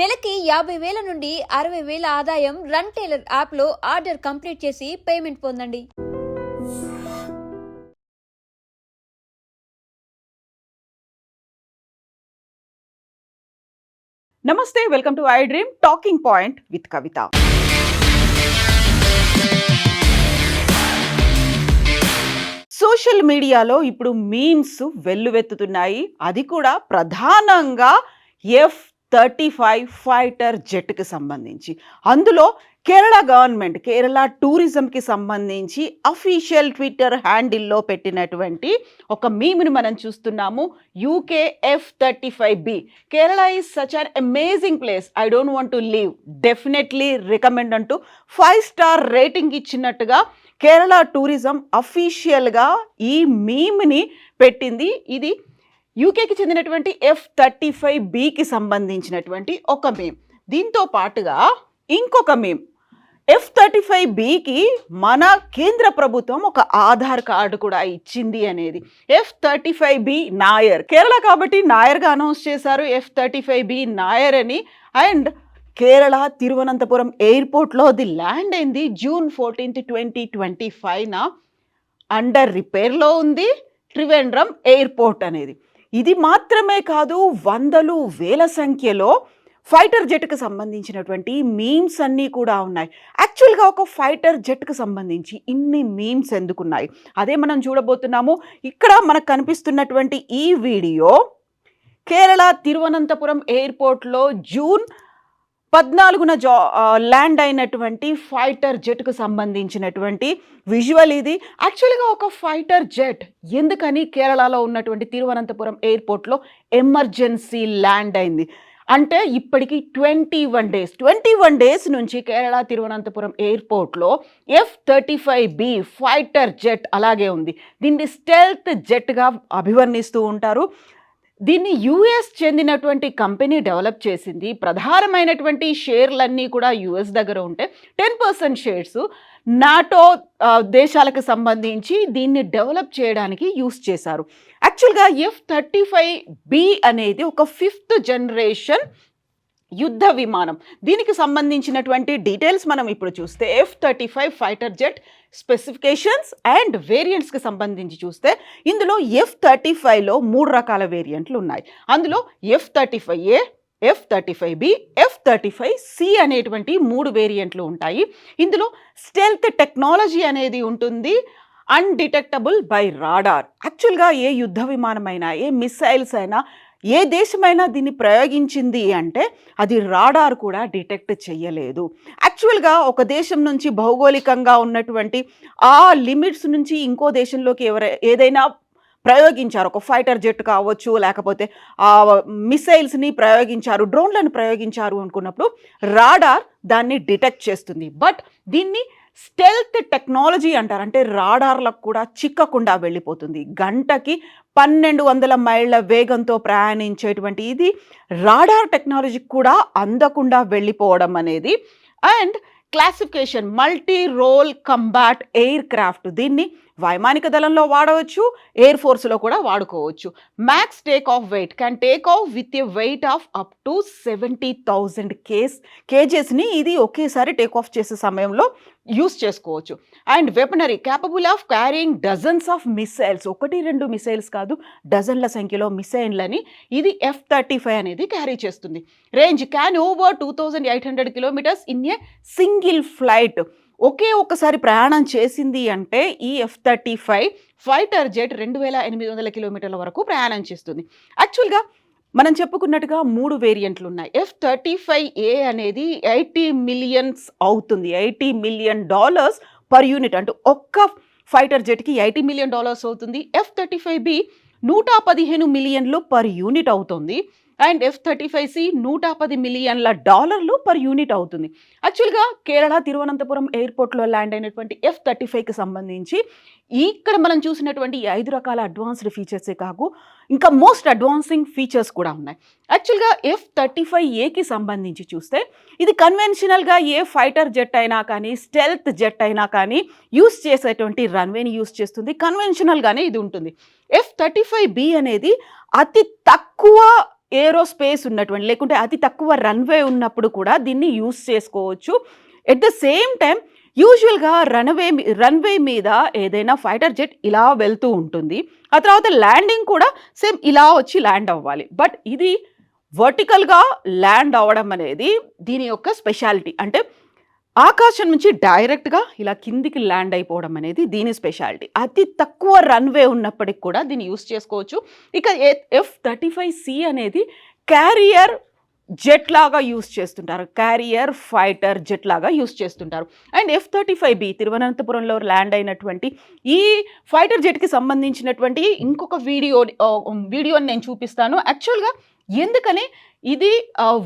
నెలకి యాభై వేల నుండి అరవై వేల ఆదాయం రన్ టైలర్ యాప్లో ఆర్డర్ కంప్లీట్ చేసి పేమెంట్ పొందండి. నమస్తే welcome to I dream talking point with Kavitha. Social media ఇప్పుడు మీమ్స్ వెల్లువెత్తుతున్నాయి. అది కూడా ప్రధానంగా ఎఫ్ థర్టీ ఫైవ్ ఫైటర్ జెట్కి సంబంధించి. అందులో కేరళ గవర్నమెంట్ కేరళ టూరిజంకి సంబంధించి అఫీషియల్ ట్విట్టర్ హ్యాండిల్లో పెట్టినటువంటి ఒక మీమ్ని మనం చూస్తున్నాము. UK F thirty five B. Kerala is such an amazing place I don't want to leave definitely recommend అంటూ ఫైవ్ స్టార్ రేటింగ్ ఇచ్చినట్టుగా కేరళ టూరిజం అఫీషియల్గా ఈ మీమ్ని పెట్టింది. ఇది యూకేకి చెందినటువంటి ఎఫ్ థర్టీ ఫైవ్ బికి సంబంధించినటువంటి ఒక మేమ్ దీంతో పాటుగా ఇంకొక మేమ్ ఎఫ్ థర్టీ ఫైవ్ బికి మన కేంద్ర ప్రభుత్వం ఒక ఆధార్ కార్డు కూడా ఇచ్చింది అనేది. F thirty five B Nair. Kerala కాబట్టి నాయర్గా అనౌన్స్ చేశారు F thirty five B Nair అని. అండ్ కేరళ తిరువనంతపురం ఎయిర్పోర్ట్లో అది ల్యాండ్ అయింది జూన్ ఫోర్టీన్త్ ట్వంటీ ట్వంటీ ఫైవ్న. అండర్ రిపేర్లో ఉంది త్రివేంద్రం ఎయిర్పోర్ట్ అనేది. ఇది మాత్రమే కాదు వందలు వేల సంఖ్యలో ఫైటర్ జెట్కి సంబంధించినటువంటి మీమ్స్ అన్నీ కూడా ఉన్నాయి. యాక్చువల్గా ఒక ఫైటర్ జెట్కి సంబంధించి ఇన్ని మీమ్స్ ఎందుకున్నాయి? అదే మనం చూడబోతున్నాము. ఇక్కడ మనకు కనిపిస్తున్నటువంటి ఈ వీడియో కేరళ తిరువనంతపురం ఎయిర్పోర్ట్లో జూన్ పద్నాలుగున జా ల్యాండ్ అయినటువంటి ఫైటర్ జెట్కు సంబంధించినటువంటి విజువల్ ఇది. యాక్చువల్గా ఒక ఫైటర్ జెట్ ఎందుకని కేరళలో ఉన్నటువంటి తిరువనంతపురం ఎయిర్పోర్ట్లో ఎమర్జెన్సీ ల్యాండ్ అయింది? అంటే ఇప్పటికి twenty one days twenty one days నుంచి కేరళ తిరువనంతపురం ఎయిర్పోర్ట్లో F thirty five B fighter jet అలాగే ఉంది. దీన్ని స్టెల్త్ జెట్గా అభివర్ణిస్తూ ఉంటారు. దీన్ని యుఎస్ చెందినటువంటి కంపెనీ డెవలప్ చేసింది. ప్రధానమైనటువంటి షేర్లన్నీ కూడా యుఎస్ దగ్గర ఉంటే టెన్ పర్సెంట్ షేర్స్ నాటో దేశాలకు సంబంధించి దీన్ని డెవలప్ చేయడానికి యూస్ చేశారు. యాక్చువల్గా ఎఫ్ థర్టీ ఫైవ్ బి అనేది ఒక ఫిఫ్త్ జనరేషన్ యుద్ధ విమానం. దీనికి సంబంధించినటువంటి డీటెయిల్స్ మనం ఇప్పుడు చూస్తే F thirty five fighter jet specifications and వేరియంట్స్కి సంబంధించి చూస్తే ఇందులో ఎఫ్ థర్టీ ఫైవ్లో మూడు రకాల వేరియంట్లు ఉన్నాయి. అందులో F thirty five A F thirty five B F thirty five C అనేటువంటి మూడు వేరియంట్లు ఉంటాయి. ఇందులో స్టెల్త్ టెక్నాలజీ అనేది ఉంటుంది అన్డిటెక్టబుల్ బై రాడార్ యాక్చువల్గా ఏ యుద్ధ విమానమైనా ఏ మిసైల్స్ అయినా ఏ దేశమైనా దీన్ని ప్రయోగించింది అంటే అది రాడార్ కూడా డిటెక్ట్ చెయ్యలేదు. యాక్చువల్గా ఒక దేశం నుంచి భౌగోళికంగా ఉన్నటువంటి ఆ లిమిట్స్ నుంచి ఇంకో దేశంలోకి ఎవర ఏదైనా ప్రయోగించారు. ఒక ఫైటర్ జెట్ కావచ్చు లేకపోతే ఆ మిసైల్స్ని ప్రయోగించారు డ్రోన్లను ప్రయోగించారు అనుకున్నప్పుడు రాడార్ దాన్ని డిటెక్ట్ చేస్తుంది. బట్ దీన్ని స్టెల్త్ టెక్నాలజీ అంటారు. అంటే రాడార్లకు కూడా చిక్కకుండా వెళ్ళిపోతుంది. గంటకి పన్నెండు వందల మైళ్ళ వేగంతో ప్రయాణించేటువంటి ఇది రాడార్ టెక్నాలజీ కూడా అందకుండా వెళ్ళిపోవడం అనేది. And classification multi role combat aircraft దీన్ని వైమానిక దళంలో వాడవచ్చు ఎయిర్ ఫోర్స్లో కూడా వాడుకోవచ్చు. Max take off weight can take off with a weight of up to seventy thousand kgs కేజెస్ని ఇది ఒకేసారి టేక్ ఆఫ్ చేసే సమయంలో యూస్ చేసుకోవచ్చు. And weaponry capable of carrying dozens of missiles ఒకటి రెండు మిసైల్స్ కాదు డజన్ల సంఖ్యలో మిసైల్లని ఇది ఎఫ్ థర్టీ ఫైవ్ అనేది క్యారీ చేస్తుంది. Range can over two thousand eight hundred kilometres in a single flight ఒకే ఒక్కసారి ప్రయాణం చేసింది అంటే ఈ F thirty five fighter jet రెండు వేల ఎనిమిది వందల కిలోమీటర్ల వరకు ప్రయాణం చేస్తుంది. యాక్చువల్గా మనం చెప్పుకున్నట్టుగా మూడు వేరియంట్లు ఉన్నాయి. ఎఫ్ థర్టీ ఫైవ్ ఏ అనేది ఎయిటీ మిలియన్స్ అవుతుంది. Eighty million dollars per unit. అంటే ఒక్క ఫైటర్ జెట్కి ఎయిటీ మిలియన్ డాలర్స్ అవుతుంది. ఎఫ్ థర్టీ ఫైవ్ బి నూట పదిహేను మిలియన్లు పర్ యూనిట్ అవుతుంది. And F thirty five C నూట పది మిలియన్ల డాలర్లు పర్ యూనిట్ అవుతుంది. యాక్చువల్గా కేరళ తిరువనంతపురం ఎయిర్పోర్ట్లో ల్యాండ్ అయినటువంటి ఎఫ్ థర్టీ ఫైవ్కి సంబంధించి ఇక్కడ మనం చూసినటువంటి ఐదు రకాల అడ్వాన్స్డ్ ఫీచర్సే కాకు ఇంకా మోస్ట్ అడ్వాన్సింగ్ ఫీచర్స్ కూడా ఉన్నాయి. యాక్చువల్గా ఎఫ్ థర్టీ ఫైవ్ ఏకి సంబంధించి చూస్తే ఇది కన్వెన్షనల్గా ఏ ఫైటర్ జెట్ అయినా కానీ స్టెల్త్ జెట్ అయినా కానీ యూస్ చేసేటువంటి రన్వేని యూస్ చేస్తుంది. కన్వెన్షనల్గానే ఇది ఉంటుంది. ఎఫ్ థర్టీ ఫైవ్ బి అనేది అతి తక్కువ ఏరోస్పేస్ ఉన్నటువంటి లేకుంటే అతి తక్కువ రన్వే ఉన్నప్పుడు కూడా దీన్ని యూస్ చేసుకోవచ్చు. ఎట్ ద సేమ్ టైం యూజువల్గా రన్వే రన్వే మీద ఏదైనా ఫైటర్ జెట్ ఇలా వెళ్తూ ఉంటుంది. ఆ తర్వాత ల్యాండింగ్ కూడా సేమ్ ఇలా వచ్చి ల్యాండ్ అవ్వాలి. బట్ ఇది వర్టికల్గా ల్యాండ్ అవ్వడం అనేది దీని యొక్క స్పెషాలిటీ అంటే ఆకాశం నుంచి డైరెక్ట్గా ఇలా కిందికి ల్యాండ్ అయిపోవడం అనేది దీని స్పెషాలిటీ. అతి తక్కువ రన్వే ఉన్నప్పటికి కూడా దీన్ని యూస్ చేసుకోవచ్చు. ఇక ఎఫ్ థర్టీ ఫైవ్ సి అనేది క్యారియర్ జెట్ లాగా యూస్ చేస్తుంటారు. క్యారియర్ ఫైటర్ జెట్ లాగా యూస్ చేస్తుంటారు. And F thirty five B తిరువనంతపురంలో land అయినటువంటి ఈ ఫైటర్ జెట్కి సంబంధించినటువంటి ఇంకొక వీడియో వీడియోని నేను చూపిస్తాను. యాక్చువల్గా ఎందుకని? ఇది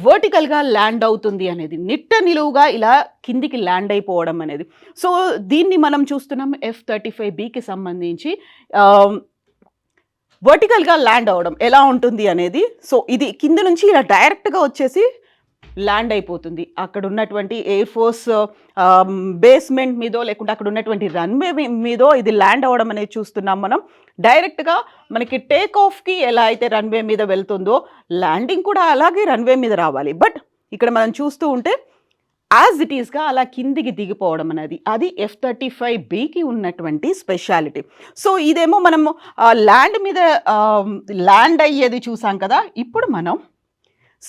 వర్టికల్గా ల్యాండ్ అవుతుంది అనేది. నిట్ట నిలువుగా ఇలా కిందికి ల్యాండ్ అయిపోవడం అనేది. సో దీన్ని మనం చూస్తున్నాం ఎఫ్ థర్టీ ఫైవ్ బికి సంబంధించి. వర్టికల్గా ల్యాండ్ అవ్వడం ఎలా ఉంటుంది అనేది. సో ఇది కింద నుంచి ఇలా డైరెక్ట్గా వచ్చేసి ల్యాండ్ అయిపోతుంది. అక్కడ ఉన్నటువంటి ఎయిర్ ఫోర్స్ బేస్మెంట్ మీదో లేకుంటే అక్కడ ఉన్నటువంటి రన్వే మీదో ఇది ల్యాండ్ అవ్వడం అనేది చూస్తున్నాం మనం. డైరెక్ట్గా మనకి టేక్ ఆఫ్కి ఎలా అయితే రన్వే మీద వెళ్తుందో ల్యాండింగ్ కూడా అలాగే రన్వే మీద రావాలి. బట్ ఇక్కడ మనం చూస్తూ ఉంటే యాజ్ ఇట్ ఈస్గా అలా కిందికి దిగిపోవడం అనేది అది ఎఫ్ థర్టీ ఫైవ్ బికి ఉన్నటువంటి స్పెషాలిటీ. సో ఇదేమో మనము ల్యాండ్ మీద ల్యాండ్ అయ్యేది చూసాం కదా ఇప్పుడు మనం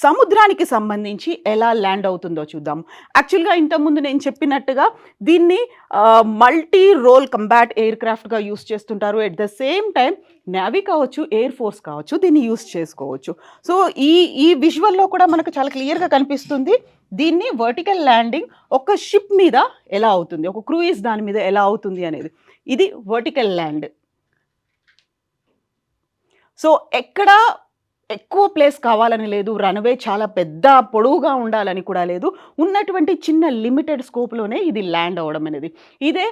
సముద్రానికి సంబంధించి ఎలా ల్యాండ్ అవుతుందో చూద్దాం. యాక్చువల్గా ఇంతకుముందు నేను చెప్పినట్టుగా దీన్ని మల్టీ రోల్ కంబాట్ ఎయిర్ క్రాఫ్ట్గా యూస్ చేస్తుంటారు. At the same time navy కావచ్చు ఎయిర్ ఫోర్స్ కావచ్చు దీన్ని యూస్ చేసుకోవచ్చు. సో ఈ ఈ విజువల్లో కూడా మనకు చాలా క్లియర్గా కనిపిస్తుంది. దీన్ని వర్టికల్ ల్యాండింగ్ ఒక షిప్ మీద ఎలా అవుతుంది ఒక క్రూయిజ్ దాని మీద ఎలా అవుతుంది అనేది. ఇది వర్టికల్ ల్యాండ్. సో ఎక్కడ ఎక్కువ ప్లేస్ కావాలని లేదు రన్వే చాలా పెద్ద పొడవుగా ఉండాలని కూడా లేదు. ఉన్నటువంటి చిన్న లిమిటెడ్ స్కోప్లోనే ఇది ల్యాండ్ అవ్వడం అనేది. ఇదే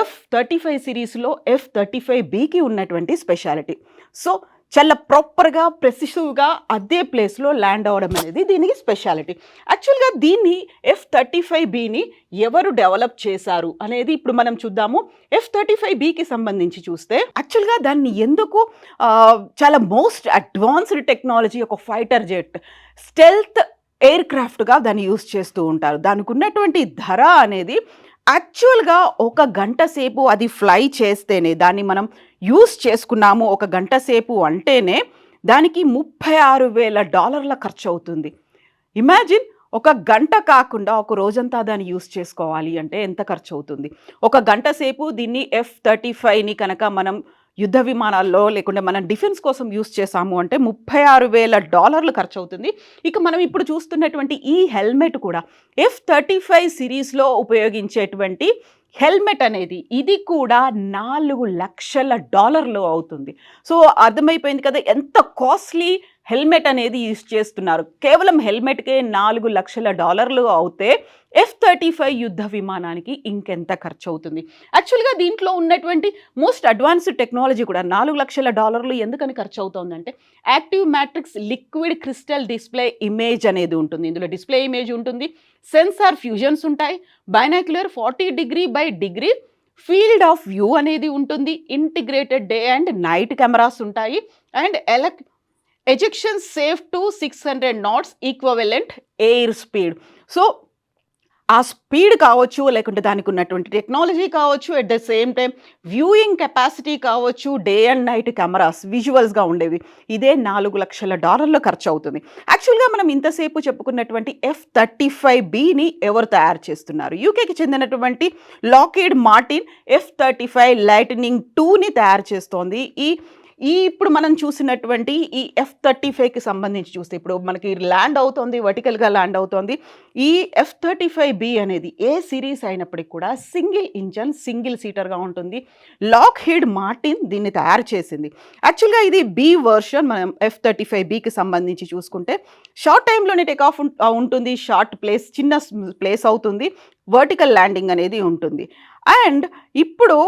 ఎఫ్ థర్టీ ఫైవ్ సిరీస్లో ఎఫ్ థర్టీ ఫైవ్ బీకి ఉన్నటువంటి స్పెషాలిటీ. సో చాలా ప్రాపర్గా ప్రెసిసివ్గా అదే ప్లేస్లో ల్యాండ్ అవ్వడం అనేది దీనికి స్పెషాలిటీ యాక్చువల్గా దీన్ని ఎఫ్ థర్టీ ఫైవ్ బిని ఎవరు డెవలప్ చేశారు అనేది ఇప్పుడు మనం చూద్దాము. ఎఫ్ థర్టీ ఫైవ్ బికి సంబంధించి చూస్తే యాక్చువల్గా దాన్ని ఎందుకు చాలా మోస్ట్ అడ్వాన్స్డ్ టెక్నాలజీ ఒక ఫైటర్ జెట్ స్టెల్త్ ఎయిర్ క్రాఫ్ట్గా దాన్ని యూస్ చేస్తూ ఉంటారు. దానికి ఉన్నటువంటి ధర అనేది యాక్చువల్గా ఒక గంట సేపు అది ఫ్లై చేస్తేనే దాన్ని మనం యూస్ చేసుకున్నాము ఒక గంట సేపు అంటేనే దానికి ముప్పై ఆరు వేల డాలర్ల ఖర్చు అవుతుంది ఇమాజిన్ ఒక గంట కాకుండా ఒక రోజంతా దాన్ని యూస్ చేసుకోవాలి అంటే ఎంత ఖర్చు అవుతుంది ఒక గంట సేపు దీన్ని ఎఫ్ థర్టీ ఫైవ్ని కనుక మనం యుద్ధ విమానాల్లో లేకుంటే మనం డిఫెన్స్ కోసం యూస్ చేసాము అంటే ముప్పై ఆరు వేల డాలర్లు ఖర్చు అవుతుంది ఇక మనం ఇప్పుడు చూస్తున్నటువంటి ఈ హెల్మెట్ కూడా ఎఫ్ థర్టీ ఫైవ్ సిరీస్లో ఉపయోగించేటువంటి హెల్మెట్ అనేది ఇది కూడా నాలుగు లక్షల డాలర్లు అవుతుంది. సో అర్థమైపోయింది కదా ఎంత కాస్ట్లీ హెల్మెట్ అనేది యూజ్ చేస్తున్నారు. కేవలం హెల్మెట్కే నాలుగు లక్షల డాలర్లు అవుతే ఎఫ్ థర్టీ ఫైవ్ యుద్ధ విమానానికి ఇంకెంత ఖర్చు అవుతుంది యాక్చువల్గా దీంట్లో ఉన్నటువంటి మోస్ట్ అడ్వాన్స్డ్ టెక్నాలజీ కూడా నాలుగు లక్షల డాలర్లు ఎందుకని ఖర్చు అవుతుందంటే active matrix liquid crystal display image అనేది ఉంటుంది. ఇందులో డిస్ప్లే ఇమేజ్ ఉంటుంది. సెన్సార్ ఫ్యూజన్స్ ఉంటాయి. Binocular forty degree by degree field of view అనేది ఉంటుంది. Integrated day and night cameras ఉంటాయి. And ఎలక్ ejection safe to six hundred knots equivalent air speed so ఆ speed కావచ్చు లేకుంటే దానికి ఉన్నటువంటి టెక్నాలజీ కావచ్చు at the same time viewing capacity కావచ్చు డే అండ్ నైట్ కెమెరాస్ విజువల్స్గా ఉండేవి. ఇదే నాలుగు లక్షల డాలర్లు ఖర్చు అవుతుంది యాక్చువల్గా మనం ఇంతసేపు చెప్పుకున్నటువంటి ఎఫ్ థర్టీ ఫైవ్ బిని ఎవరు తయారు చేస్తున్నారు? యూకేకి చెందినటువంటి Lockheed Martin F thirty five Lightning టూని తయారు చేస్తోంది. ఈ ఈ ఇప్పుడు మనం చూసినటువంటి ఈ ఎఫ్ థర్టీ ఫైవ్కి సంబంధించి చూస్తే ఇప్పుడు మనకి ల్యాండ్ అవుతుంది వర్టికల్గా ల్యాండ్ అవుతోంది. ఈ ఎఫ్ థర్టీ ఫైవ్ బి అనేది ఏ సిరీస్ అయినప్పటికీ కూడా సింగిల్ ఇంజన్ సింగిల్ సీటర్గా ఉంటుంది. లాక్ హీడ్ మార్టిన్ దీన్ని తయారు చేసింది. యాక్చువల్గా ఇది బి వర్షన్ మనం ఎఫ్ థర్టీ ఫైవ్ బికి సంబంధించి చూసుకుంటే షార్ట్ టైంలోనే టేక్ ఆఫ్ ఉంటుంది. షార్ట్ ప్లేస్ చిన్న ప్లేస్ అవుతుంది. వర్టికల్ ల్యాండింగ్ అనేది ఉంటుంది. అండ్ ఇప్పుడు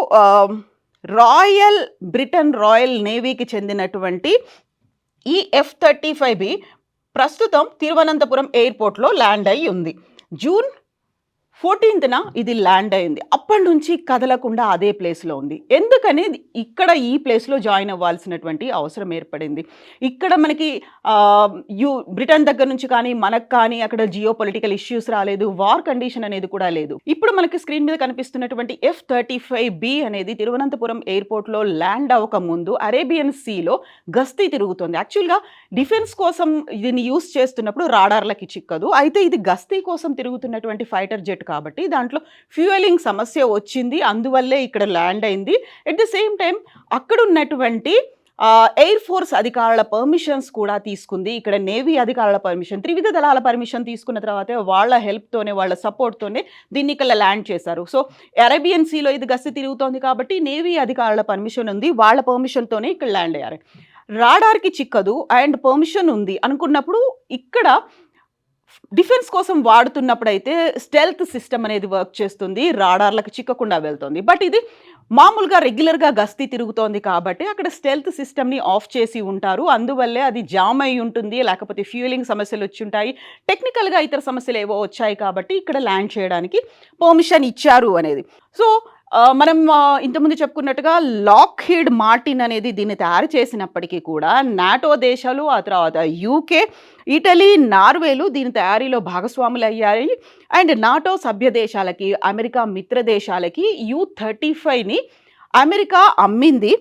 రాయల్ బ్రిటన్ రాయల్ నేవీకి చెందినటువంటి ఈ ఎఫ్ థర్టీ ఫైవ్ బి ప్రస్తుతం తిరువనంతపురం ఎయిర్పోర్ట్లో ల్యాండ్ అయి ఉంది. జూన్ ఫోర్టీన్త్న ఇది ల్యాండ్ అయింది అప్పటి నుంచి కదలకుండా అదే ప్లేస్లో ఉంది. ఎందుకని ఇక్కడ ఈ ప్లేస్లో జాయిన్ అవ్వాల్సినటువంటి అవసరం ఏర్పడింది. ఇక్కడ మనకి యూ బ్రిటన్ దగ్గర నుంచి కానీ మనకు కానీ అక్కడ జియో పొలిటికల్ ఇష్యూస్ రాలేదు వార్ కండిషన్ అనేది కూడా లేదు. ఇప్పుడు మనకి స్క్రీన్ మీద కనిపిస్తున్నటువంటి ఎఫ్ థర్టీ ఫైవ్ బి అనేది తిరువనంతపురం ఎయిర్పోర్ట్లో ల్యాండ్ అవ్వక ముందు అరేబియన్ సీలో గస్తీ తిరుగుతుంది. యాక్చువల్గా డిఫెన్స్ కోసం దీన్ని యూస్ చేస్తున్నప్పుడు రాడార్లకి చిక్కదు. అయితే ఇది గస్తీ కోసం తిరుగుతున్నటువంటి ఫైటర్ జెట్ కాబట్టి దాంట్లో ఫ్యూయలింగ్ సమస్య వచ్చింది అందువల్లే ఇక్కడ ల్యాండ్ అయింది. ఎట్ ద సేమ్ టైం అక్కడ ఉన్నటువంటి ఎయిర్ ఫోర్స్ అధికారుల పర్మిషన్స్ కూడా తీసుకుంది. ఇక్కడ నేవీ అధికారుల పర్మిషన్ త్రివిధ దళాల పర్మిషన్ తీసుకున్న తర్వాత వాళ్ళ హెల్ప్తోనే వాళ్ళ సపోర్ట్తోనే దీన్ని ఇక్కడ ల్యాండ్ చేశారు. సో అరేబియన్ సీలో ఇది గస్తి తిరుగుతోంది కాబట్టి నేవీ అధికారుల పర్మిషన్ ఉంది వాళ్ళ పర్మిషన్తోనే ఇక్కడ ల్యాండ్ అయ్యారు. రాడార్కి చిక్కదు అండ్ పర్మిషన్ ఉంది అనుకున్నప్పుడు ఇక్కడ డిఫెన్స్ కోసం వాడుతున్నప్పుడు అయితే స్టెల్త్ సిస్టమ్ అనేది వర్క్ చేస్తుంది రాడార్లకు చిక్కకుండా వెళ్తుంది. బట్ ఇది మామూలుగా రెగ్యులర్గా గస్తీ తిరుగుతోంది కాబట్టి అక్కడ స్టెల్త్ సిస్టమ్ని ఆఫ్ చేసి ఉంటారు. అందువల్లే అది జామ్ అయి ఉంటుంది లేకపోతే ఫ్యూలింగ్ సమస్యలు వచ్చి ఉంటాయి. టెక్నికల్గా ఇతర సమస్యలు ఏవో వచ్చాయి కాబట్టి ఇక్కడ ల్యాండ్ చేయడానికి పర్మిషన్ ఇచ్చారు అనేది. సో మనం ఇంతకుముందు చెప్పుకున్నట్టుగా లాక్ హీడ్ మార్టిన్ అనేది దీన్ని తయారు చేసినప్పటికీ కూడా నాటో దేశాలు ఆ తర్వాత యూకే ఇటలీ నార్వేలు దీని తయారీలో భాగస్వాములు అయ్యాయి. అండ్ నాటో సభ్య దేశాలకి అమెరికా మిత్ర దేశాలకి యూ థర్టీ ఫైవ్ని అమెరికా అమ్మింది.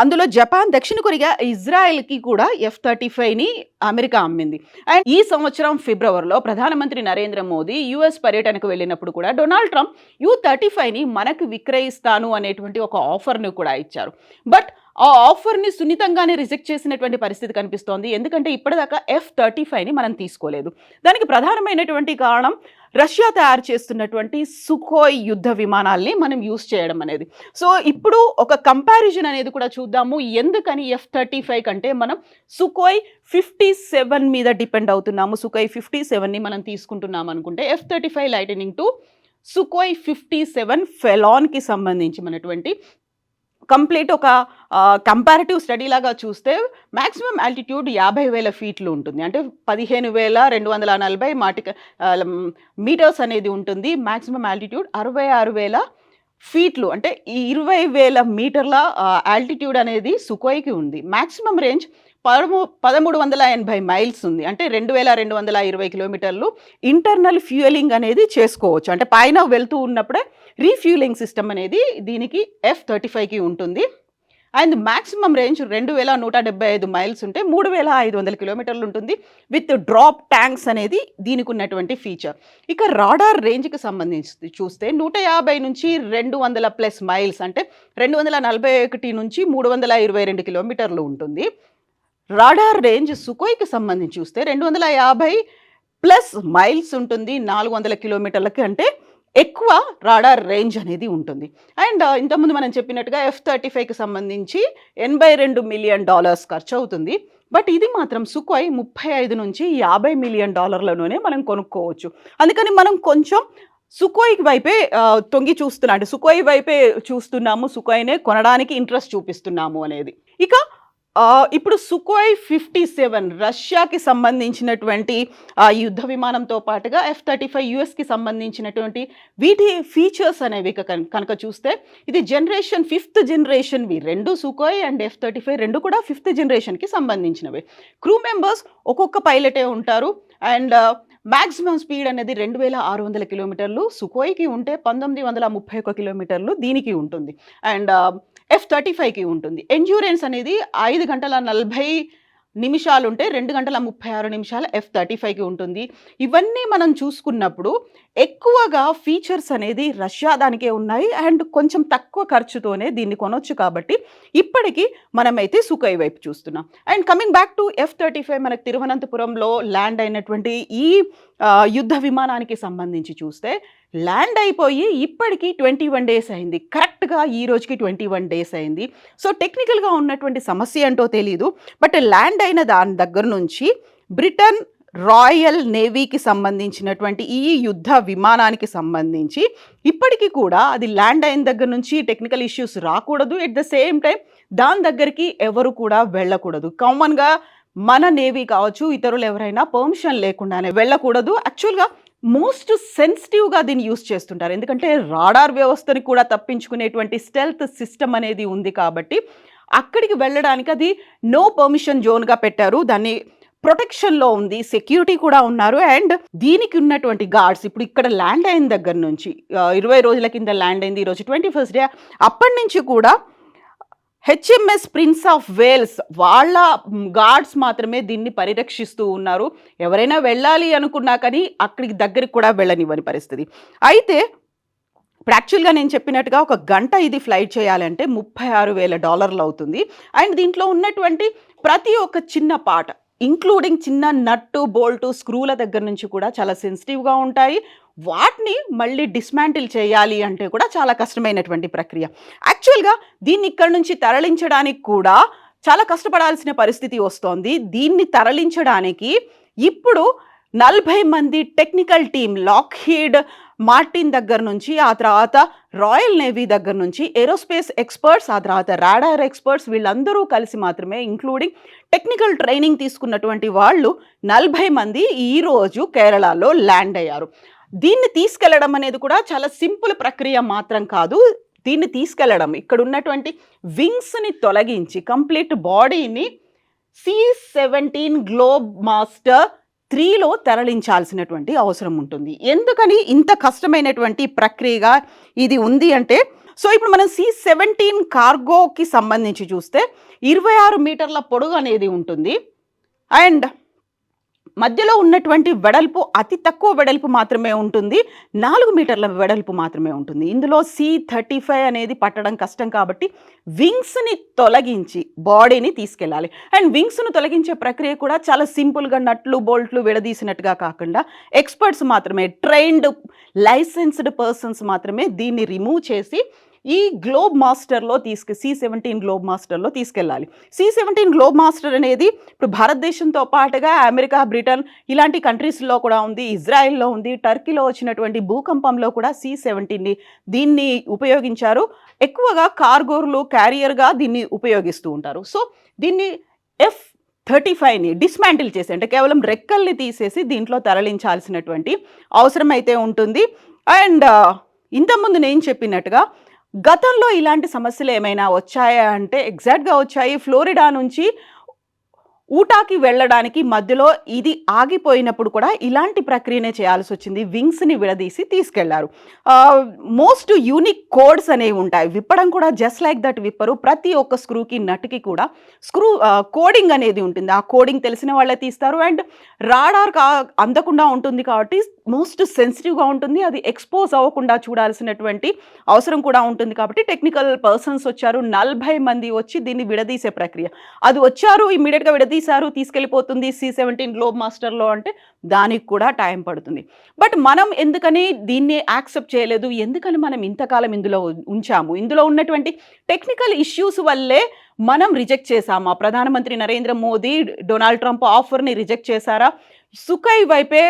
అందులో జపాన్ దక్షిణ కొరియా ఇజ్రాయెల్కి కూడా ఎఫ్ థర్టీ ఫైవ్ని అమెరికా అమ్మింది. అండ్ ఈ సంవత్సరం ఫిబ్రవరిలో ప్రధానమంత్రి నరేంద్ర మోదీ యుఎస్ పర్యటనకు వెళ్ళినప్పుడు కూడా డొనాల్డ్ ట్రంప్ యూ థర్టీ ఫైవ్ని మనకు విక్రయిస్తాను అనేటువంటి ఒక ఆఫర్ను కూడా ఇచ్చారు. బట్ ఆ ఆఫర్ని సున్నితంగానే రిజెక్ట్ చేసినటువంటి పరిస్థితి కనిపిస్తోంది. ఎందుకంటే ఇప్పటిదాకా ఎఫ్ థర్టీ ఫైవ్ని మనం తీసుకోలేదు. దానికి ప్రధానమైనటువంటి కారణం రష్యా తయారు చేస్తున్నటువంటి సుఖోయ్ యుద్ధ విమానాల్ని మనం యూస్ చేయడం అనేది. సో ఇప్పుడు ఒక కంపారిజన్ అనేది కూడా చూద్దాము. ఎందుకని ఎఫ్ థర్టీ ఫైవ్ కంటే మనం సుకోయ్ ఫిఫ్టీ సెవెన్ మీద డిపెండ్ అవుతున్నాము. సుఖోయ్ ఫిఫ్టీ సెవెన్ని మనం తీసుకుంటున్నాం అనుకుంటే F thirty five Lightning two Sukhoi fifty seven ఫెలాన్కి సంబంధించినటువంటి కంప్లీట్ ఒక కంపారిటివ్ స్టడీ లాగా చూస్తే మ్యాక్సిమం ఆల్టిట్యూడ్ యాభై వేల ఫీట్లు ఉంటుంది. అంటే పదిహేను వేల రెండు వందల నలభై మాటిక మీటర్స్ అనేది ఉంటుంది. మ్యాక్సిమం ఆల్టిట్యూడ్ అరవై ఆరు వేల ఫీట్లు. అంటే ఈ ఇరవై వేల మీటర్ల ఆల్టిట్యూడ్ అనేది సుకోయ్కి ఉంది. మ్యాక్సిమం రేంజ్ పదమూ పదమూడు వందల ఎనభై మైల్స్ ఉంది. అంటే రెండు వేల రెండు వందల ఇరవై కిలోమీటర్లు ఇంటర్నల్ ఫ్యూయలింగ్ అనేది చేసుకోవచ్చు. అంటే పైన వెళ్తూ ఉన్నప్పుడే రీఫ్యూలింగ్ సిస్టమ్ అనేది దీనికి ఎఫ్ థర్టీ ఫైవ్కి ఉంటుంది. అండ్ మ్యాక్సిమం రేంజ్ రెండు వేల నూట డెబ్బై ఐదు మైల్స్ ఉంటే మూడు వేల ఐదు వందల కిలోమీటర్లు ఉంటుంది. విత్ డ్రాప్ ట్యాంక్స్ అనేది దీనికి ఉన్నటువంటి ఫీచర్. ఇక రాడార్ రేంజ్కి సంబంధించి చూస్తే నూట యాభై నుంచి రెండు వందల ప్లస్ మైల్స్ అంటే రెండు వందల నలభై ఒకటి నుంచి మూడు వందల ఇరవై రెండు కిలోమీటర్లు ఉంటుంది. రాడార్ రేంజ్ సుకోయ్కి సంబంధించి చూస్తే రెండు వందల యాభై ప్లస్ మైల్స్ ఉంటుంది నాలుగు వందల కిలోమీటర్లకి అంటే ఎక్కువ రాడార్ రేంజ్ అనేది ఉంటుంది. అండ్ ఇంతకుముందు మనం చెప్పినట్టుగా ఎఫ్ థర్టీ ఫైవ్కి సంబంధించి ఎనభై రెండు మిలియన్ డాలర్స్ ఖర్చు అవుతుంది బట్ ఇది మాత్రం సుఖోయ్ ముప్పై ఐదు నుంచి యాభై మిలియన్ డాలర్లలోనే మనం కొనుక్కోవచ్చు. అందుకని మనం కొంచెం సుకోయ్ వైపే తొంగి చూస్తున్నా అంటే సుకోయ్ వైపే చూస్తున్నాము సుకోయ్నే కొనడానికి ఇంట్రెస్ట్ చూపిస్తున్నాము అనేది. ఇక ఇప్పుడు సుకోయ్ ఫిఫ్టీ సెవెన్ రష్యాకి సంబంధించినటువంటి యుద్ధ విమానంతో పాటుగా ఎఫ్ థర్టీ ఫైవ్ యుఎస్కి సంబంధించినటువంటి వీటి ఫీచర్స్ అనేవి కనుక కనుక చూస్తే ఇది జనరేషన్ ఫిఫ్త్ జనరేషన్వి రెండు Sukhoi and F thirty five రెండు కూడా ఫిఫ్త్ జనరేషన్కి సంబంధించినవి. క్రూ మెంబర్స్ ఒక్కొక్క పైలటే ఉంటారు. అండ్ మ్యాక్సిమం స్పీడ్ అనేది రెండు వేల ఆరు వందల కిలోమీటర్లు సుకోయికి ఉంటే పంతొమ్మిది వందల ముప్పై ఒక కిలోమీటర్లు దీనికి ఉంటుంది. అండ్ ఎఫ్ థర్టీ ఫైవ్కి ఉంటుంది. ఎండ్యూరెన్స్ అనేది ఐదు గంటల నలభై నిమిషాలు ఉంటే రెండు గంటల ముప్పై ఆరు నిమిషాలు ఎఫ్ థర్టీ ఫైవ్కి ఉంటుంది. ఇవన్నీ మనం చూసుకున్నప్పుడు ఎక్కువగా ఫీచర్స్ అనేది రష్యా దానికే ఉన్నాయి. అండ్ కొంచెం తక్కువ ఖర్చుతోనే దీన్ని కొనొచ్చు కాబట్టి ఇప్పటికీ మనమైతే సుఖై వైపు చూస్తున్నాం. And coming back to F thirty five మనకు తిరువనంతపురంలో ల్యాండ్ అయినటువంటి ఈ యుద్ధ విమానానికి సంబంధించి చూస్తే ల్యాండ్ అయిపోయి ఇప్పటికీ ట్వంటీ వన్ డేస్ అయింది. కరెక్ట్గా ఈ రోజుకి ట్వంటీ వన్ డేస్ అయింది. సో టెక్నికల్గా ఉన్నటువంటి సమస్య ఏంటో తెలియదు బట్ ల్యాండ్ అయిన దాని దగ్గర నుంచి బ్రిటన్ రాయల్ నేవీకి సంబంధించినటువంటి ఈ యుద్ధ విమానానికి సంబంధించి ఇప్పటికీ కూడా అది ల్యాండ్ అయిన దగ్గర నుంచి టెక్నికల్ ఇష్యూస్ రాకూడదు. ఎట్ ద సేమ్ టైం దాని దగ్గరికి ఎవరు కూడా వెళ్ళకూడదు. కామన్గా మన నేవీ కావచ్చు ఇతరులు ఎవరైనా పర్మిషన్ లేకుండానే వెళ్ళకూడదు. యాక్చువల్గా మోస్ట్ సెన్సిటివ్గా దీన్ని యూస్ చేస్తుంటారు. ఎందుకంటే రాడార్ వ్యవస్థని కూడా తప్పించుకునేటువంటి స్టెల్త్ సిస్టమ్ అనేది ఉంది కాబట్టి అక్కడికి వెళ్ళడానికి అది నో పర్మిషన్ జోన్గా పెట్టారు. దాన్ని ప్రొటెక్షన్లో ఉంది సెక్యూరిటీ కూడా ఉన్నారు అండ్ దీనికి ఉన్నటువంటి గార్డ్స్ ఇప్పుడు ఇక్కడ ల్యాండ్ అయిన దగ్గర నుంచి ఇరవై రోజుల కింద ల్యాండ్ అయింది. ఈరోజు ట్వంటీ ఫస్ట్ డే. అప్పటి నుంచి కూడా హెచ్ఎంఎస్ ప్రిన్స్ ఆఫ్ వేల్స్ వాళ్ళ గార్డ్స్ మాత్రమే దీన్ని పరిరక్షిస్తూ ఉన్నారు. ఎవరైనా వెళ్ళాలి అనుకున్నా కానీ అక్కడికి దగ్గరికి కూడా వెళ్ళనివ్వని పరిస్థితి. అయితే ఇప్పుడు యాక్చువల్గా నేను చెప్పినట్టుగా ఒక గంట ఇది ఫ్లైట్ చేయాలంటే ముప్పై ఆరు వేల డాలర్లు అవుతుంది. అండ్ దీంట్లో ఉన్నటువంటి ప్రతి ఒక్క చిన్న పాట ఇంక్లూడింగ్ చిన్న నట్టు బోల్టు స్క్రూల దగ్గర నుంచి కూడా చాలా సెన్సిటివ్గా ఉంటాయి. వాటిని మళ్ళీ డిస్మాంటిల్ చేయాలి అంటే కూడా చాలా కష్టమైనటువంటి ప్రక్రియ. యాక్చువల్గా దీన్ని ఇక్కడ నుంచి తరలించడానికి కూడా చాలా కష్టపడాల్సిన పరిస్థితి వస్తోంది. దీన్ని తరలించడానికి ఇప్పుడు నలభై మంది టెక్నికల్ టీం లాక్హీడ్ మార్టిన్ దగ్గర నుంచి ఆ తర్వాత రాయల్ నేవీ దగ్గర నుంచి ఏరోస్పేస్ ఎక్స్పర్ట్స్ ఆ తర్వాత రాడార్ ఎక్స్పర్ట్స్ వీళ్ళందరూ కలిసి మాత్రమే ఇంక్లూడింగ్ టెక్నికల్ ట్రైనింగ్ తీసుకున్నటువంటి వాళ్ళు నలభై మంది ఈరోజు కేరళలో ల్యాండ్ అయ్యారు. దీన్ని తీసుకెళ్ళడం అనేది కూడా చాలా సింపుల్ ప్రక్రియ మాత్రం కాదు. దీన్ని తీసుకెళ్ళడం ఇక్కడ ఉన్నటువంటి వింగ్స్ని తొలగించి కంప్లీట్ బాడీని సి సెవెంటీన్ గ్లోబ్ మాస్టర్ త్రీలో తరలించాల్సినటువంటి అవసరం ఉంటుంది. ఎందుకని? ఇంత కష్టమైనటువంటి ప్రక్రియగా ఇది ఉంది అంటే సో ఇప్పుడు మనం సి సెవెంటీన్ కార్గోకి సంబంధించి చూస్తే ఇరవై ఆరు మీటర్ల పొడుగు అనేది ఉంటుంది. అండ్ మధ్యలో ఉన్నటువంటి వెడల్పు అతి తక్కువ వెడల్పు మాత్రమే ఉంటుంది. నాలుగు మీటర్ల వెడల్పు మాత్రమే ఉంటుంది. ఇందులో సి థర్టీ ఫైవ్ అనేది పట్టడం కష్టం కాబట్టి వింగ్స్ని తొలగించి బాడీని తీసుకెళ్ళాలి. అండ్ వింగ్స్ను తొలగించే ప్రక్రియ కూడా చాలా సింపుల్గా నట్లు బోల్ట్లు విడదీసినట్టుగా కాకుండా ఎక్స్పర్ట్స్ మాత్రమే ట్రైన్డ్ లైసెన్స్డ్ పర్సన్స్ మాత్రమే దీన్ని రిమూవ్ చేసి ఈ గ్లోబ్ మాస్టర్లో తీసుకు సి సెవెంటీన్ గ్లోబ్ మాస్టర్లో తీసుకెళ్ళాలి. సి సెవెంటీన్ గ్లోబ్ మాస్టర్ అనేది ఇప్పుడు భారతదేశంతో పాటుగా అమెరికా బ్రిటన్ ఇలాంటి కంట్రీస్లో కూడా ఉంది ఇజ్రాయెల్లో ఉంది టర్కీలో వచ్చినటువంటి భూకంపంలో కూడా సి సెవెంటీన్ని దీన్ని ఉపయోగించారు. ఎక్కువగా కార్గోర్లు క్యారియర్గా దీన్ని ఉపయోగిస్తూ ఉంటారు. సో దీన్ని ఎఫ్ థర్టీ ఫైవ్ని డిస్మాంటిల్ చేసి అంటే కేవలం రెక్కల్ని తీసేసి దీంట్లో తరలించాల్సినటువంటి అవసరం అయితే ఉంటుంది. అండ్ ఇంతకుముందు నేను చెప్పినట్టుగా గతంలో ఇలాంటి సమస్యలు ఏమైనా వచ్చాయా అంటే ఎగ్జాక్ట్గా వచ్చాయి. ఫ్లోరిడా నుంచి ఊటాకి వెళ్ళడానికి మధ్యలో ఇది ఆగిపోయినప్పుడు కూడా ఇలాంటి ప్రక్రియనే చేయాల్సి వచ్చింది. వింగ్స్ని విడదీసి తీసుకెళ్ళారు. మోస్ట్ యూనిక్ కోడ్స్ అనేవి ఉంటాయి. విప్పడం కూడా జస్ట్ లైక్ దట్ విప్పరు. ప్రతి ఒక్క స్క్రూకి నట్కి కూడా స్క్రూ కోడింగ్ అనేది ఉంటుంది. ఆ కోడింగ్ తెలిసిన వాళ్ళే తీస్తారు. అండ్ రాడార్ కా అందకుండా ఉంటుంది కాబట్టి మోస్ట్ సెన్సిటివ్గా ఉంటుంది. అది ఎక్స్పోజ్ అవ్వకుండా చూడాల్సినటువంటి అవసరం కూడా ఉంటుంది కాబట్టి టెక్నికల్ పర్సన్స్ వచ్చారు. నలభై మంది వచ్చి దీన్ని విడదీసే ప్రక్రియ. అది వచ్చారు ఇమీడియట్గా విడదీశారు తీసుకెళ్ళిపోతుంది సి సెవెంటీన్ గ్లోబ్ మాస్టర్లో అంటే దానికి కూడా టైం పడుతుంది. బట్ మనం ఎందుకని దీన్ని యాక్సెప్ట్ చేయలేదు? ఎందుకని మనం ఇంతకాలం ఇందులో ఉంచాము? ఇందులో ఉన్నటువంటి టెక్నికల్ ఇష్యూస్ వల్లే మనం రిజెక్ట్ చేశామా? ప్రధానమంత్రి నరేంద్ర మోదీ డొనాల్డ్ ట్రంప్ ఆఫర్ని రిజెక్ట్ చేశారా? సుఖై వైపే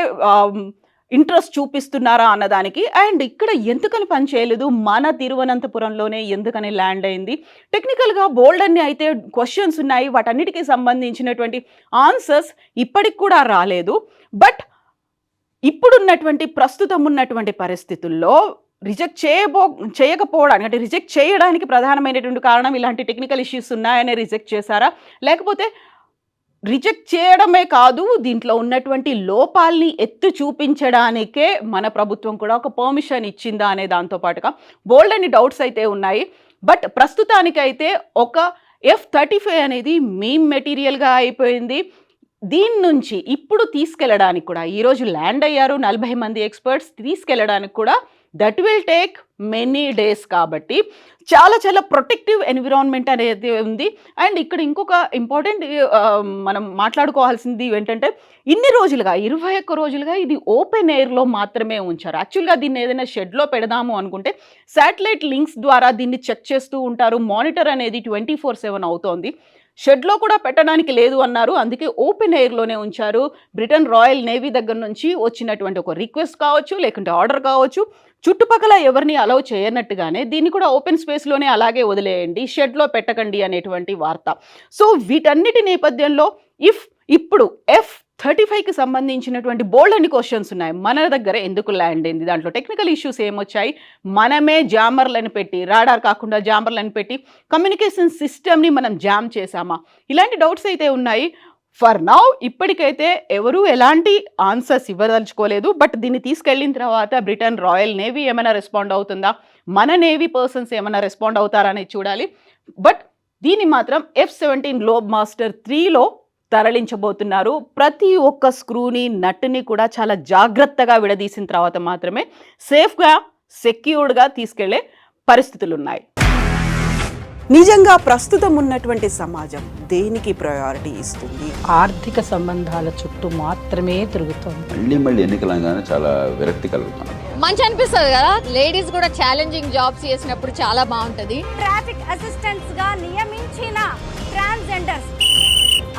ఇంట్రెస్ట్ చూపిస్తున్నారా అన్నదానికి. అండ్ ఇక్కడ ఎందుకని పని చేయలేదు? మన తిరువనంతపురంలోనే ఎందుకని ల్యాండ్ అయింది? టెక్నికల్గా బోల్డ్ అన్ని అయితే క్వశ్చన్స్ ఉన్నాయి. వాటన్నిటికీ సంబంధించినటువంటి ఆన్సర్స్ ఇప్పటికి కూడా రాలేదు. బట్ ఇప్పుడున్నటువంటి ప్రస్తుతం ఉన్నటువంటి పరిస్థితుల్లో రిజెక్ట్ చేయబో చేయకపోవడానికి అంటే రిజెక్ట్ చేయడానికి ప్రధానమైనటువంటి కారణం ఇలాంటి టెక్నికల్ ఇష్యూస్ ఉన్నాయనే రిజెక్ట్ చేశారా? లేకపోతే రిజెక్ట్ చేయడమే కాదు దీంట్లో ఉన్నటువంటి లోపాల్ని ఎత్తు చూపించడానికే మన ప్రభుత్వం కూడా ఒక పర్మిషన్ ఇచ్చిందా అనే దాంతో పాటుగా బోల్డ్ అని డౌట్స్ అయితే ఉన్నాయి. బట్ ప్రస్తుతానికైతే ఒక ఎఫ్ థర్టీ ఫైవ్ అనేది మెయిన్ మెటీరియల్గా అయిపోయింది. దీని నుంచి ఇప్పుడు తీసుకెళ్ళడానికి కూడా ఈరోజు ల్యాండ్ అయ్యారు నలభై మంది ఎక్స్పర్ట్స్ తీసుకెళ్ళడానికి కూడా that will take many days కాబట్టి చాలా చాలా ప్రొటెక్టివ్ ఎన్విరాన్మెంట్ అనేది ఉంది. అండ్ ఇక్కడ ఇంకొక ఇంపార్టెంట్ మనం మాట్లాడుకోవాల్సింది ఏంటంటే ఇన్ని రోజులుగా ఇరవై ఒక్క రోజులుగా ఇది ఓపెన్ ఎయిర్లో మాత్రమే ఉంచారు. యాక్చువల్గా దీన్ని ఏదైనా షెడ్లో పెడదాము అనుకుంటే శాటిలైట్ లింక్స్ ద్వారా దీన్ని చెక్ చేస్తూ ఉంటారు. మానిటర్ అనేది ట్వంటీ ఫోర్ సెవెన్ అవుతోంది. షెడ్లో కూడా పెట్టడానికి లేదు అన్నారు. అందుకే ఓపెన్ ఎయిర్లోనే ఉంచారు. బ్రిటన్ రాయల్ నేవీ దగ్గర నుంచి వచ్చినటువంటి ఒక రిక్వెస్ట్ కావచ్చు లేకుంటే ఆర్డర్ కావచ్చు చుట్టుపక్కల ఎవరిని అలౌ చేయనట్టుగానే దీన్ని కూడా ఓపెన్ స్పేస్లోనే అలాగే వదిలేయండి షెడ్లో పెట్టకండి అనేటువంటి వార్త. సో వీటన్నిటి నేపథ్యంలో ఇఫ్ ఇప్పుడు ఎఫ్ థర్టీ ఫైవ్కి సంబంధించినటువంటి బోల్డ్ అన్ని క్వశ్చన్స్ ఉన్నాయి. మన దగ్గర ఎందుకు ల్యాండ్ అయింది? దాంట్లో టెక్నికల్ ఇష్యూస్ ఏమొచ్చాయి మనమే జామర్లను పెట్టి రాడార్ కాకుండా జామర్లను పెట్టి కమ్యూనికేషన్ సిస్టమ్ని మనం జామ్ చేశామా? ఇలాంటి డౌట్స్ అయితే ఉన్నాయి. ఫర్ నౌ ఇప్పటికైతే ఎవరు ఎలాంటి ఆన్సర్స్ ఇవ్వదలుచుకోలేదు. బట్ దీన్ని తీసుకెళ్ళిన తర్వాత బ్రిటన్ రాయల్ నేవీ ఏమైనా రెస్పాండ్ అవుతుందా? మన నేవీ పర్సన్స్ ఏమైనా రెస్పాండ్ అవుతారా అనేది చూడాలి. బట్ దీన్ని మాత్రం ఎఫ్ సెవెంటీన్ గ్లోబ్ మాస్టర్ త్రీలో తరలించబోతున్నారు. ప్రతి ఒక్క స్క్రూని నట్టుని కూడా చాలా జాగ్రత్తగా విడదీసిన తర్వాత మాత్రమే సేఫ్గా సెక్యూర్డ్గా తీసుకెళ్ళే పరిస్థితులు ఉన్నాయి నిజంగా ప్రస్తుతం ఉన్నటువంటి సమాజం దేనికి ప్రయారిటీ ఇస్తుంది? ఆర్థిక సంబంధాల చుట్టూ మాత్రమే తిరుగుతోంది. మళ్ళీ మళ్ళీ ఎన్నికలంగానే చాలా విరక్తి మంచి అనిపిస్తుంది కదా? లేడీస్ కూడా ఛాలెంజింగ్ జాబ్స్ చేసినప్పుడు చాలా బాగుంటది. ట్రాఫిక్ అసిస్టెంట్స్గా నియమించిన ట్రాన్స్జెండర్స్